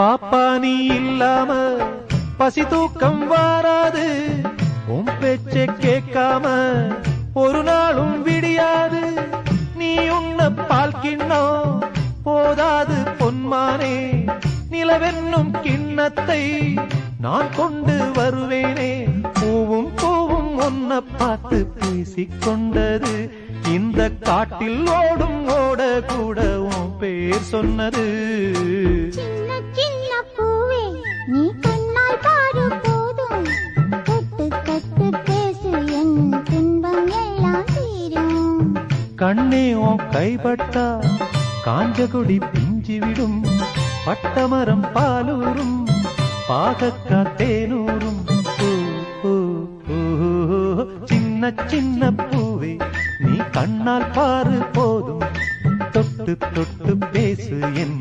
பாப்பா நீ இல்லாம பசி தூக்கம் வாராது. உன் பேச்ச கேட்காம ஒரு நாளும் விடியாது. நீ உன்ன பால் கிண்ணம் போதாது பொன்மானே நிலவென்னும் கிண்ணத்தை நான் கொண்டு வருவேனே. பூவும் பூவும் உன்னை பார்த்து பேசிக்கொண்டது. இந்த காட்டில் ஓடும் ஓட கூட உன் பேர் சொன்னது. கண்ணே ஓ கைப்பட்டா காஞ்சகுடி பிஞ்சி விடும் பட்டமரம் பாலூரும் பாகக்கா தேனூரும். சின்ன சின்ன பூவே நீ கண்ணால் பாரு போதும். தொட்டு தொட்டு பேசு என்